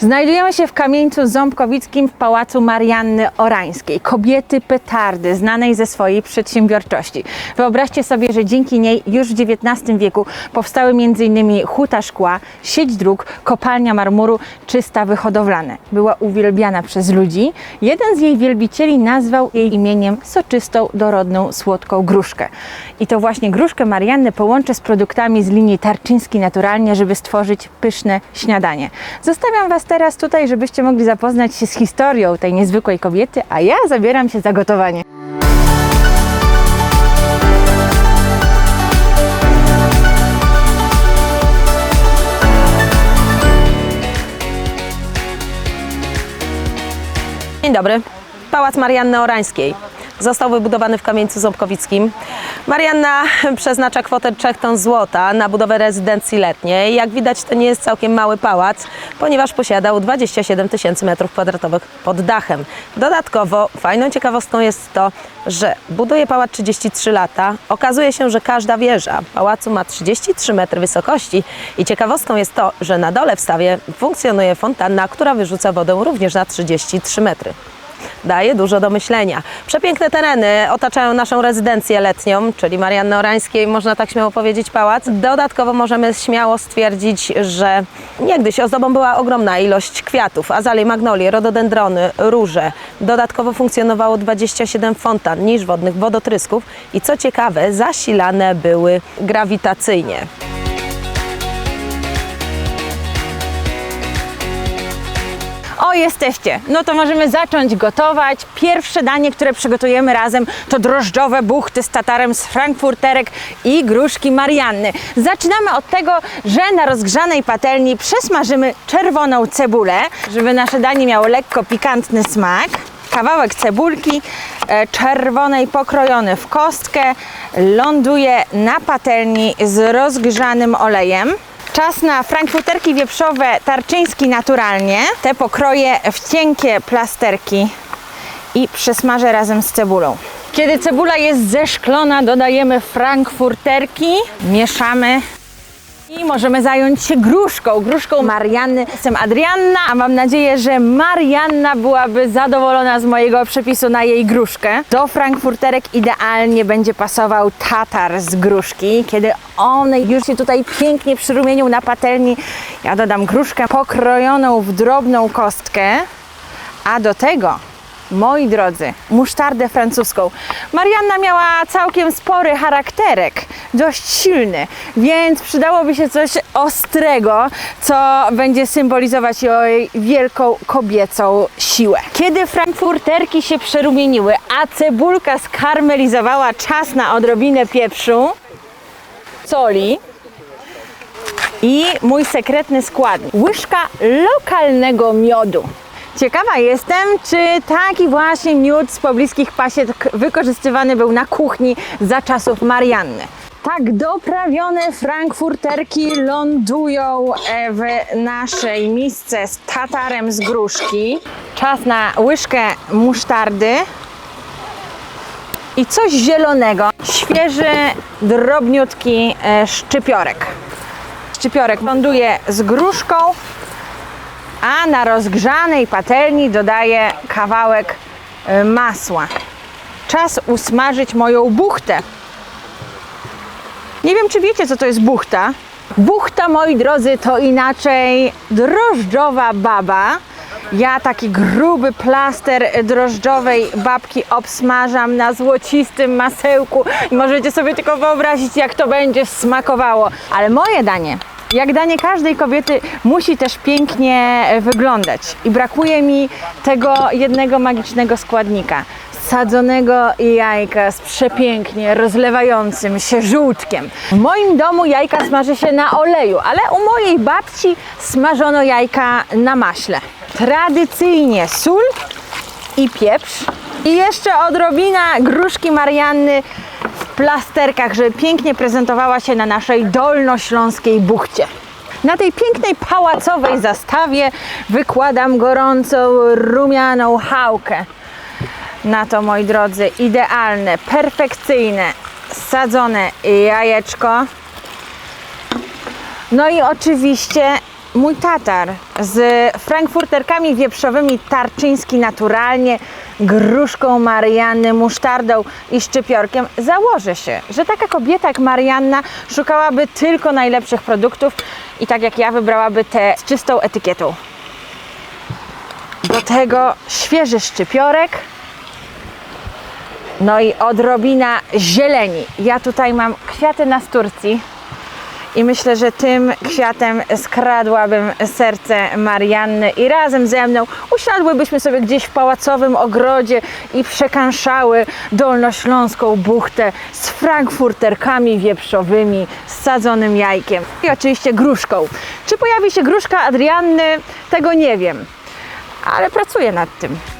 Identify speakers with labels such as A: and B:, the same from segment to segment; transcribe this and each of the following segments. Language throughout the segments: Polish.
A: Znajdujemy się w kamieńcu ząbkowickim w Pałacu Marianny Orańskiej, kobiety petardy, znanej ze swojej przedsiębiorczości. Wyobraźcie sobie, że dzięki niej już w XIX wieku powstały m.in. huta szkła, sieć dróg, kopalnia marmuru czy stawy hodowlane. Była uwielbiana przez ludzi. Jeden z jej wielbicieli nazwał jej imieniem soczystą, dorodną, słodką gruszkę. I to właśnie gruszkę Marianny połączę z produktami z linii Tarczyński Naturalnie, żeby stworzyć pyszne śniadanie. Zostawiam Was teraz tutaj, żebyście mogli zapoznać się z historią tej niezwykłej kobiety, a ja zabieram się za gotowanie.
B: Dzień dobry. Pałac Marianny Orańskiej. Został wybudowany w Kamieńcu Ząbkowickim. Marianna przeznacza kwotę 3 ton złota na budowę rezydencji letniej. Jak widać, to nie jest całkiem mały pałac, ponieważ posiadał 27 tysięcy metrów kwadratowych pod dachem. Dodatkowo fajną ciekawostką jest to, że buduje pałac 33 lata. Okazuje się, że każda wieża pałacu ma 33 metry wysokości i ciekawostką jest to, że na dole w stawie funkcjonuje fontanna, która wyrzuca wodę również na 33 metry daje dużo do myślenia. Przepiękne tereny otaczają naszą rezydencję letnią, czyli Marianny Orańskiej, można tak śmiało powiedzieć, pałac. Dodatkowo możemy śmiało stwierdzić, że niegdyś ozdobą była ogromna ilość kwiatów, azalie, magnolie, rododendrony, róże. Dodatkowo funkcjonowało 27 fontan, niż wodnych, wodotrysków i co ciekawe, zasilane były grawitacyjnie.
A: Jesteście! No to możemy zacząć gotować. Pierwsze danie, które przygotujemy razem, to drożdżowe buchty z tatarem z frankfurterek i gruszki Marianny. Zaczynamy od tego, że na rozgrzanej patelni przesmażymy czerwoną cebulę, żeby nasze danie miało lekko pikantny smak. Kawałek cebulki e, czerwonej pokrojony w kostkę ląduje na patelni z rozgrzanym olejem. Czas na frankfurterki wieprzowe tarczyński naturalnie. Te pokroję w cienkie plasterki i przesmażę razem z cebulą. Kiedy cebula jest zeszklona, dodajemy frankfurterki, mieszamy i możemy zająć się gruszką, gruszką Marianny. Jestem Adrianna, a mam nadzieję, że Marianna byłaby zadowolona z mojego przepisu na jej gruszkę. Do frankfurterek idealnie będzie pasował tatar z gruszki. Kiedy one już się tutaj pięknie przyrumienią na patelni, ja dodam gruszkę pokrojoną w drobną kostkę, a do tego moi drodzy, musztardę francuską. Marianna miała całkiem spory charakterek, dość silny, więc przydałoby się coś ostrego, co będzie symbolizować jej wielką kobiecą siłę. Kiedy frankfurterki się przerumieniły, a cebulka skarmelizowała, czas na odrobinę pieprzu, soli, i mój sekretny składnik. Łyżka lokalnego miodu. Ciekawa jestem, czy taki właśnie miód z pobliskich pasiek wykorzystywany był na kuchni za czasów Marianny. Tak doprawione frankfurterki lądują e, w naszej misce z tatarem z gruszki. Czas na łyżkę musztardy i coś zielonego. Świeży, drobniutki e, szczypiorek. Szczypiorek ląduje z gruszką, a na rozgrzanej patelni dodaję kawałek y, masła. Czas usmażyć moją buchtę. Nie wiem, czy wiecie, co to jest buchta. Buchta, moi drodzy, to inaczej drożdżowa baba. Ja taki gruby plaster drożdżowej babki obsmażam na złocistym masełku możecie sobie tylko wyobrazić, jak to będzie smakowało. Ale moje danie jak danie każdej kobiety musi też pięknie wyglądać i brakuje mi tego jednego magicznego składnika. Sadzonego jajka z przepięknie rozlewającym się żółtkiem. W moim domu jajka smaży się na oleju, ale u mojej babci smażono jajka na maśle. Tradycyjnie sól i pieprz i jeszcze odrobina gruszki Marianny plasterkach, żeby pięknie prezentowała się na naszej dolnośląskiej buchcie. Na tej pięknej pałacowej zastawie wykładam gorącą rumianą chałkę. Na to, moi drodzy, idealne, perfekcyjne, sadzone jajeczko. No i oczywiście mój tatar z frankfurterkami wieprzowymi tarczyński naturalnie, gruszką Marianny, musztardą i szczypiorkiem, założę się, że taka kobieta jak Marianna szukałaby tylko najlepszych produktów i tak jak ja wybrałaby te z czystą etykietą. Do tego świeży szczypiorek, no i odrobina zieleni. Ja tutaj mam kwiaty nasturcji i myślę, że tym kwiatem skradłabym serce Marianny i razem ze mną usiadłybyśmy sobie gdzieś w pałacowym ogrodzie i przekanszały dolnośląską buchtę z frankfurterkami wieprzowymi, z sadzonym jajkiem i oczywiście gruszką. Czy pojawi się gruszka Adrianny? Tego nie wiem, ale pracuję nad tym.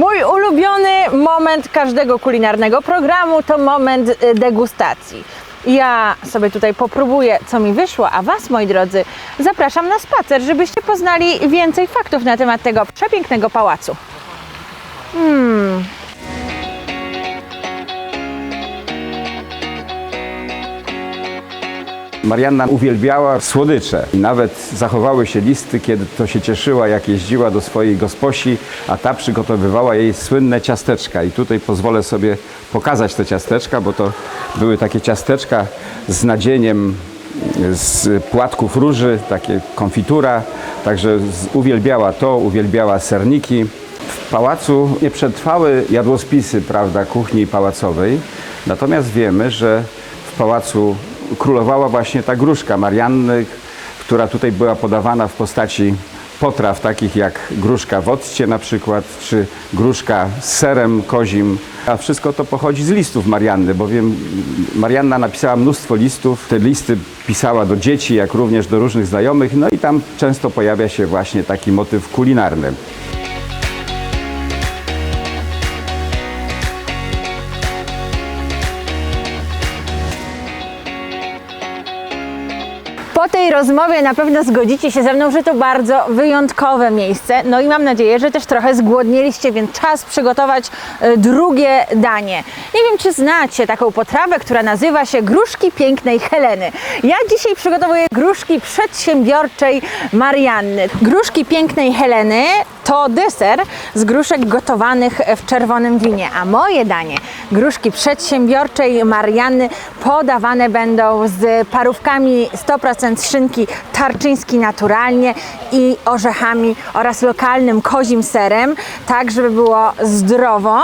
A: Mój ulubiony moment każdego kulinarnego programu to moment y, degustacji. Ja sobie tutaj popróbuję, co mi wyszło, a Was, moi drodzy, zapraszam na spacer, żebyście poznali więcej faktów na temat tego przepięknego pałacu.
C: Marianna uwielbiała słodycze i nawet zachowały się listy, kiedy to się cieszyła, jak jeździła do swojej gosposi, a ta przygotowywała jej słynne ciasteczka. I tutaj pozwolę sobie pokazać te ciasteczka, bo to były takie ciasteczka z nadzieniem z płatków róży, takie konfitura, także uwielbiała to, uwielbiała serniki. W pałacu nie przetrwały jadłospisy, prawda, kuchni pałacowej, natomiast wiemy, że w pałacu królowała właśnie ta gruszka Marianny, która tutaj była podawana w postaci potraw takich jak gruszka w occie na przykład, czy gruszka z serem kozim. A wszystko to pochodzi z listów Marianny, bowiem Marianna napisała mnóstwo listów. Te listy pisała do dzieci, jak również do różnych znajomych, no i tam często pojawia się właśnie taki motyw kulinarny.
A: Rozmowie na pewno zgodzicie się ze mną, że to bardzo wyjątkowe miejsce. No i mam nadzieję, że też trochę zgłodnieliście, więc czas przygotować e, drugie danie. Nie wiem, czy znacie taką potrawę, która nazywa się gruszki pięknej Heleny. Ja dzisiaj przygotowuję gruszki przedsiębiorczej Marianny. Gruszki pięknej Heleny to deser z gruszek gotowanych w czerwonym winie, a moje danie, gruszki przedsiębiorczej Marianny, podawane będą z parówkami 100% szynki tarczyński naturalnie i orzechami oraz lokalnym kozim serem, tak żeby było zdrowo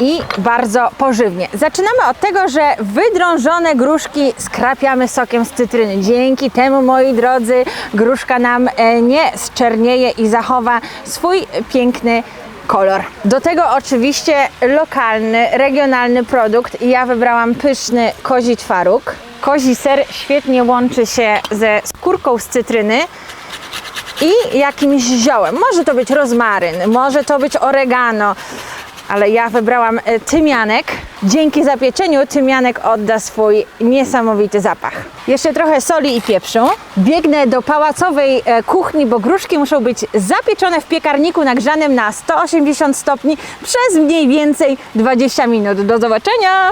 A: i bardzo pożywnie. Zaczynamy od tego, że wydrążone gruszki skrapiamy sokiem z cytryny. Dzięki temu, moi drodzy, gruszka nam e, nie zczernieje i zachowa swój piękny kolor. Do tego oczywiście lokalny, regionalny produkt. Ja wybrałam pyszny kozi twaróg. Kozi ser świetnie łączy się ze skórką z cytryny i jakimś ziołem. Może to być rozmaryn, może to być oregano, ale ja wybrałam e, tymianek. Dzięki zapieczeniu tymianek odda swój niesamowity zapach. Jeszcze trochę soli i pieprzu. Biegnę do pałacowej e, kuchni, bo gruszki muszą być zapieczone w piekarniku nagrzanym na 180 stopni przez mniej więcej 20 minut. Do zobaczenia!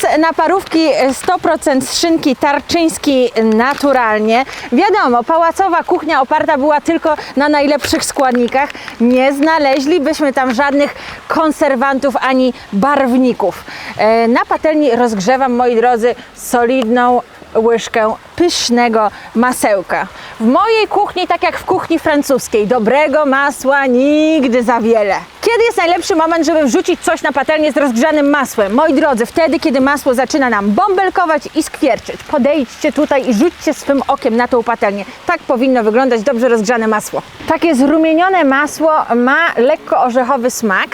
A: Czas na parówki 100% z szynki tarczyńskiej naturalnie. Wiadomo, pałacowa kuchnia oparta była tylko na najlepszych składnikach. Nie znaleźlibyśmy tam żadnych konserwantów ani barwników. E, Na patelni rozgrzewam, moi drodzy, solidną łyżkę pysznego masełka. W mojej kuchni, tak jak w kuchni francuskiej, dobrego masła nigdy za wiele. Kiedy jest najlepszy moment, żeby wrzucić coś na patelnię z rozgrzanym masłem? Moi drodzy, wtedy, kiedy masło zaczyna nam bąbelkować i skwierczyć. Podejdźcie tutaj i rzućcie swym okiem na tą patelnię. Tak powinno wyglądać dobrze rozgrzane masło. Takie zrumienione masło ma lekko orzechowy smak,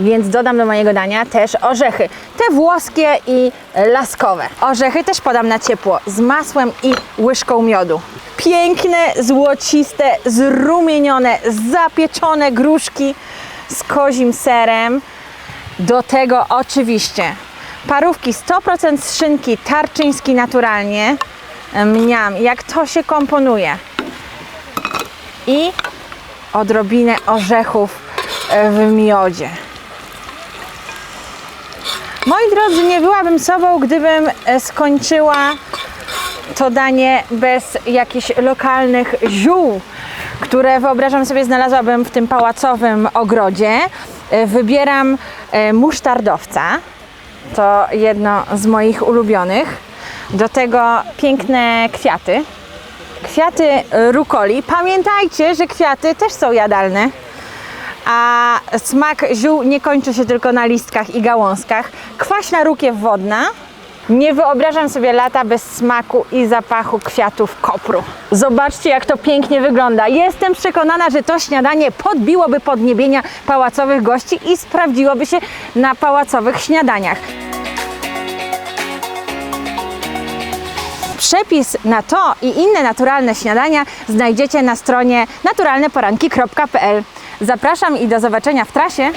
A: więc dodam do mojego dania też orzechy. Te włoskie i laskowe. Orzechy też podam na ciepło z masłem i łyżką miodu. Piękne, złociste, zrumienione, zapieczone gruszki z kozim serem. Do tego oczywiście parówki 100% z szynki tarczyński naturalnie. Mniam, jak to się komponuje. I odrobinę orzechów e, w miodzie. Moi drodzy, nie byłabym sobą, gdybym e, skończyła to danie bez jakichś lokalnych ziół, które wyobrażam sobie znalazłabym w tym pałacowym ogrodzie. E, Wybieram e, musztardowca. To jedno z moich ulubionych. Do tego piękne kwiaty. Kwiaty rukoli. Pamiętajcie, że kwiaty też są jadalne. A smak ziół nie kończy się tylko na listkach i gałązkach. Kwaśna rukiew wodna. Nie wyobrażam sobie lata bez smaku i zapachu kwiatów kopru. Zobaczcie, jak to pięknie wygląda. Jestem przekonana, że to śniadanie podbiłoby podniebienia pałacowych gości i sprawdziłoby się na pałacowych śniadaniach. Przepis na to i inne naturalne śniadania znajdziecie na stronie naturalneporanki.pl. Zapraszam i do zobaczenia w trasie.